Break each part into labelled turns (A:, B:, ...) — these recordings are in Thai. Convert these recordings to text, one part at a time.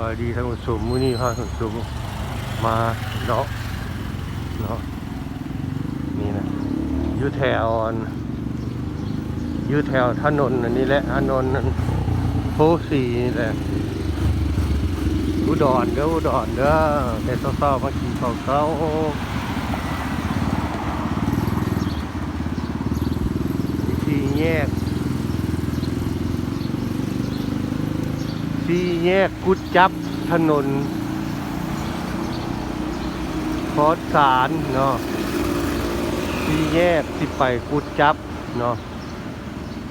A: บายดีทั้งผู้ชมมือนี้พาท่านผู้ชมมาเนาะเนาะนี่นะยูแถวอันยูแถวถนนอันนี้แหละถนนนั้นโพสีนี่แหละอุดรเด้ออุดรเด้อแต่เช้าๆมากินข้าวเช้าที่แยก ที่แยกกุดจับถนนพอดสารเนาะที่แยกที่ไปกุดจับเนาะ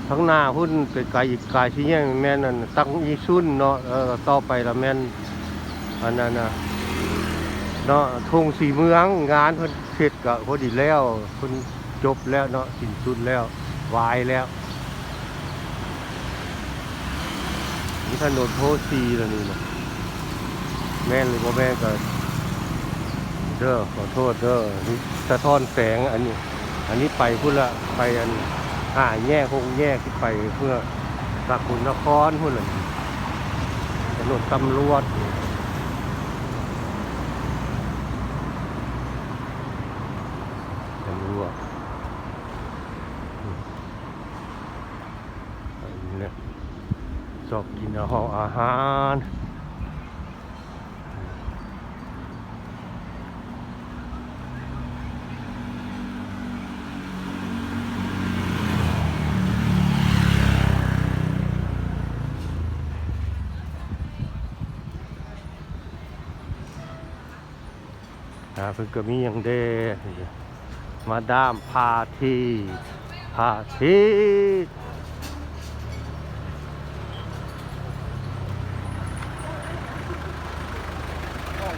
A: ทั้งหน้าหุ้นไปไกลอีกไกลที่แยกแม่นนั่นตั้งอีซุ่นเนาะเออต่อไปละแม่นอันนั้นนะเนาะทงสีเมืองงานเพิ่นเสร็จก็พอดีแล้วเพิ่นจบแล้วเนาะสิ้นสุดแล้ววายแล้ว นี่ถนนโพสีแล้วนี่นะแม่นหรือบ่แม่ก็เด้อขอโทษเด้อนี่สะท้อนแสงอันนี้ อันนี้ไปพุ่นละไปอันห้าแยกหกแยกที่ไปเพื่อสกุลนครพุ่นละถนนตำรวจตำรวจอืมอันนี้เนี่ย ชอบกินอาหารอาหารนะเพิ่งก็มีอย่างเด้มาดามพาทีพาที
B: อา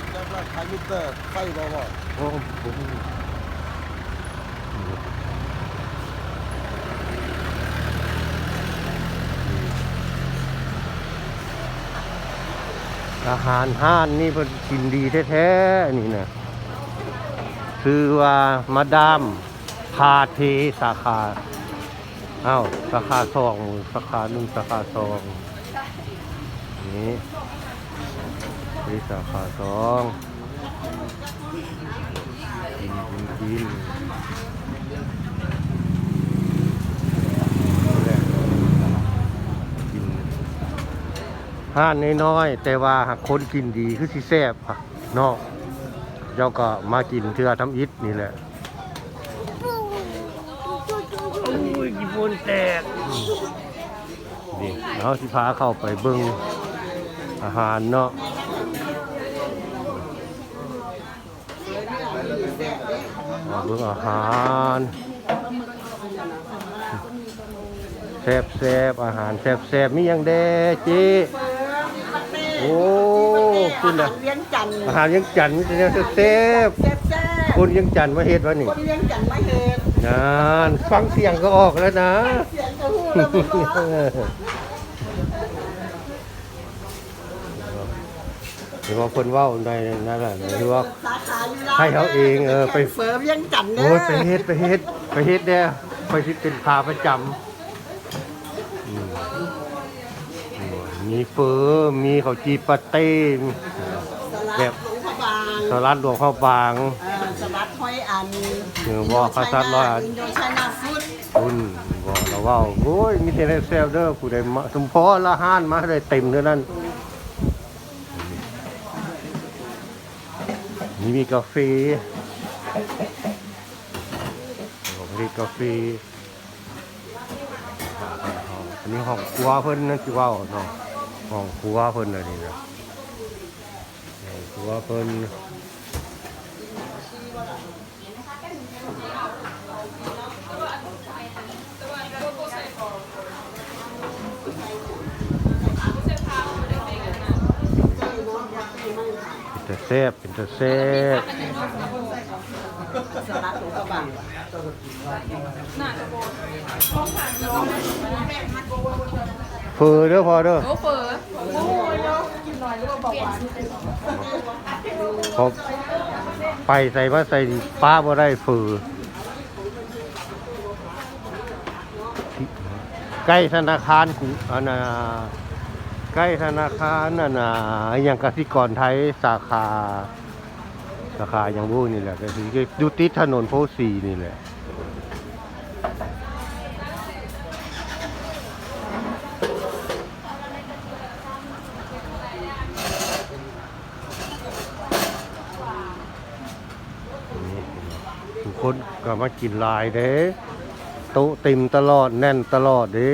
B: มิเตอร์ไฟบ่บ่
A: โอ้ผมอาหารห้านนี่เป็นกินดีแท้ๆนี่นะคือว่ามาดามพาเทสาขาอ้าวสาขาสองสาขาหนึ่งสาขาสองนี่ นี่สาขาสองกินกินกินนี่แหละกินห้านน้อยๆแต่ว่าหากคนกินดีคือสิแซ่บค่ะเนาะเจ้าก็มากินเทือทำอิฐนี่แหละโอ้ยกี่บนแตกนี่เราสิพาเข้าไปเบิ่งอาหารเนาะ มาเบิ่งอาหารแซ่บแซ่บๆอาหารแซ่บแซ่บๆมีหยังแดเจีโอ้คุณน่ะ
C: เลี้ยงจันทร์
A: อาหารยังจันทร์จะแซ่บ
C: แซ่บแซ่
A: ๆคนยังจันทร์มาเฮ็ดวะนี่
C: คนเลี้ยงจันทร์มาเห็น
A: นานฟังเสียงก็ออกแล้วนะ
C: เสียงจะหู้แล้ว ไม่บอก
A: หรือว่าคนเว้าในนั่นแหละหรือว่า
C: สาขาอยู่ร้าน
A: ให้เขาเองเออไป
C: เฟิร์มเลี้ยงจันทร์เน
A: โอ้ยไปเฮ็ดไปเฮ็ดไปเฮ็ดเด้อไปสิเป็นขาประจำอืมมีเฟอมีข้าวจีปาเต้
C: ส
A: แบ
C: ลั
A: บ
C: ดหลวงพระบาง
A: สลัดหลวงข้าวบาง
C: เอ่อสลัดห้อยอัน
A: เออว่าข้าวสลัดร้อยอัน
C: อินโดไชน่าฟู้ด
A: คุณบอกเราว่าโอ้ยมีแต่ได้แซวเด้อผู้ใดมาสมพอละห้านมาได้เต็มเท่านั้น นี่มีกาแฟผมีกาแฟอันนี้ห้องครัวเพิ่นนั่นคือว่าเนาะห้องครัวเพิ่นอะไรนี่นะห้องครัวเพิ่น เป็นตะแซ่บเป็นตะแซ่บ
C: สลัดหลวงพระบาง
A: เฟอเด้อพอเด้อ
D: โอ้เฟอร์
A: พอไปใส่มาใส่ป้าบ่ได้เฟอใกล้ธนาคารกูอันน่ะ ใกล้ธนาคารน่ะนะอย่างกสิกรไทยสาขาสาขาอย่างบู้นี่แหละก็คืออยู่ติดถนนโพสีนี่แหละทุกคนก็มากินลายเด้โต๊ะเต็มตลอดแน่นตลอดเด้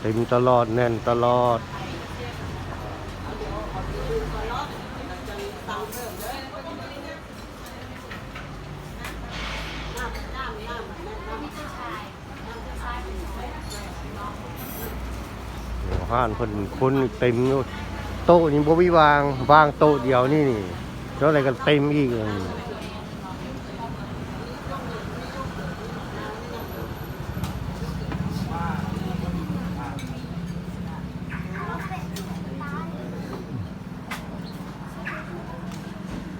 A: เต็มตลอดแน่นตลอด ห้านเพิ่นคนเต็มอยู่โต๊ะนี่บ่มีวางวางโต๊ะเดียวนี่นี่แล้วอะไรกันเต็มอีกเลย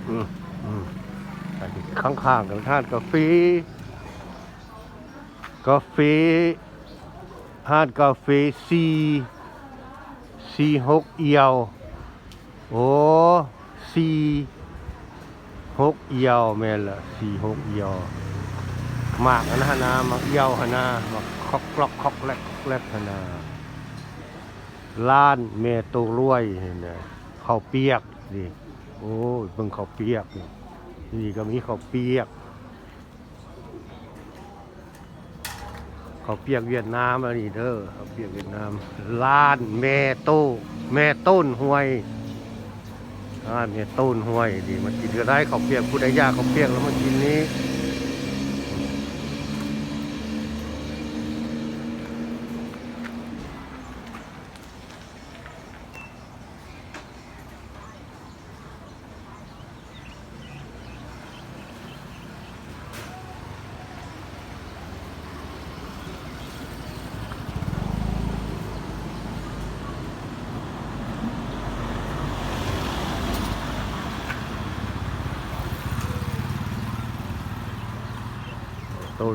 A: อืมอืมอันนี้ ข้างๆกันทานกาแฟกาแฟห้านกาแฟซีซีหกเอียว โอ้ซีหกเอียวแม่ละซีหกเอียวหมากนะฮะนามากเอียวหะนามากคอกกลอกคอกแลกแลกหะนาล้านเมโตรวยเห็นไหมข้าวเปียกดิโอ้ยเบิ่งข้าวเปียกนี่ นี่ก็มีข้าวเปียกเขาวเปียกเวียดนามอันนี้เด้อเขาวเปียกเวียดนามล้านแม่โตแม่ต้นห้วยล้านแม่ต้นห้วยดีมากินก็ได้เขาวเปียกผู้ใดยากเขาวเปียกแล้วมากินนี้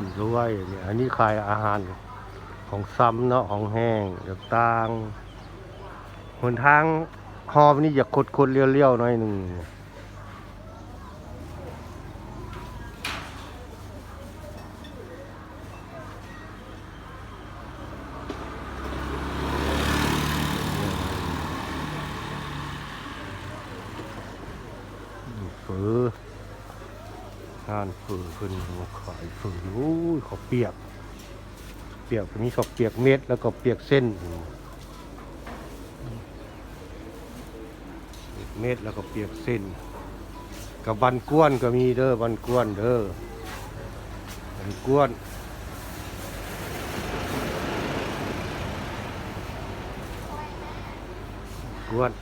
A: นด้วยเนี่ยอันนี้ขายอาหารของซ้ำเนาะของแห้งต่างหนทางหอบนี่อยากคดๆเลี้ยวๆหน่อยหนึ่งฝือ ทานฝือขึ้นมาขายฝือโอ้ยขาวเปียก เปียกมีขาวเปียกเม็ดแล้วก็เปียกเส้นเม็ดแล้วก็เปียกเส้น กับบันก้วนก็มีเด้อบันก้วนเด้อบันก้วนกวน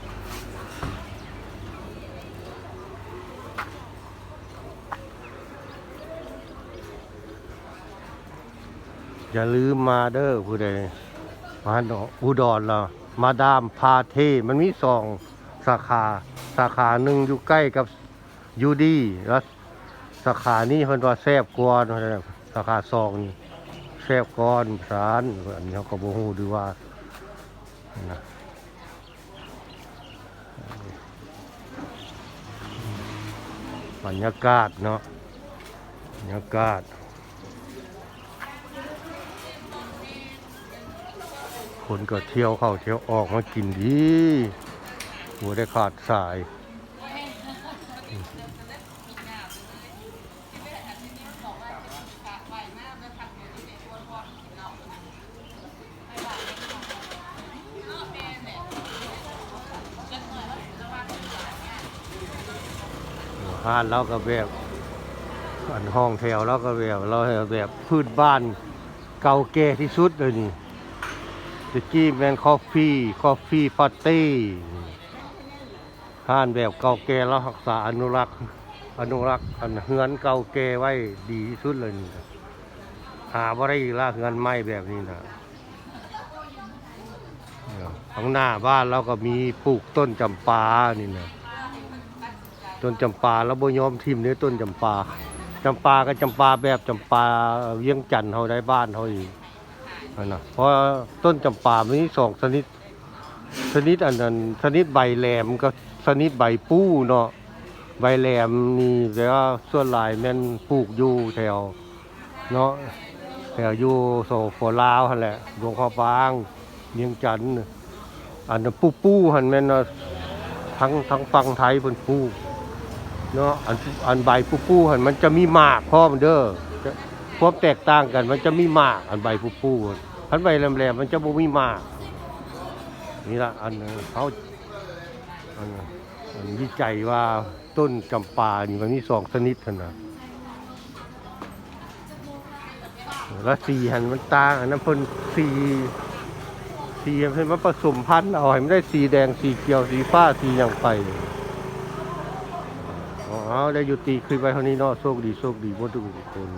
A: อย่าลืมมาเด้อผู้ใดมาดอกอุดรเรามาดามพาเทมันมีสองสาขาสาขาหนึ่งอยู่ใกล้กับยูดีแล้วสาขานี้เพิ่นว่าแซบกวนสาขาสองนี่แซบกอนสารอันนี้เขาก็บ่ฮู้ดีว่านะบรรยากาศเนาะบรรยากาศ คนก็เที่ยวเข้าเที่ยวออกมากินดี หัวได้ขาดสาย ห้านเราก็แบบอันห้องแถวเราก็แบบเราแบบพืชบ้านเก่าแก่ที่สุดเลยนี่ ตะกี้แมนคอฟฟี่คอฟฟี่ปาร์ตี้ห้านแบบเก่าแก่แล้วรักษาอนุรักษ์อนุรักษ์อันเฮือนเก่าแก่ไว้ดีที่สุดเลยนี่นะหาบ่ได้อีกละเฮือนไม้แบบนี้นะข้างหน้าบ้านเราก็มีปลูกต้นจำปานี่นะต้นจำปาแล้วบ่ยอมทิมเนี่ยต้นจำปาจำปาก็จำปาแบบจำปาเวียงจันทน์เฮาได้บ้านเฮาอีก อันนะเพราะต้นจำปามันมีสองชนิดชนิดอันนั้นชนิดใบแหลมกับชนิดใบปู้เนาะใบแหลมนี่แปลว่าส่วนหลายแม่นปลูกอยู่แถวเนาะแถวอยู่โซโฟลาวหั่นแหละหลวงพ่อบางเมียงจันทน์อันนั้นปู้ปู้หั่นแม่นว่าทั้งทั้งฝั่งไทยเพิ่นปลูกเนาะอันอันใบปู้ปู้หั่นมันจะมีหมากพร้อมเด้อ ความแตกต่างกัน มันจะมีหมากอันใบผู้ปูอันใบแหลมๆมันจะบ่มีหมาก นี่ละอันเขาอันอันวิจัยว่าต้นจำปานี่มันมีสองชนิดเท่านั้นแล้วสีหันมันต่างอันนั้นเพิ่นสีสีเพิ่นมาผสมพันธุ์เอาให้มันได้สีแดงสีเขียวสีฟ้าสีหยังไปอ๋อได้ยุติคลิปไว้เท่านี้เนาะโชคดีโชคดีหมดทุกคน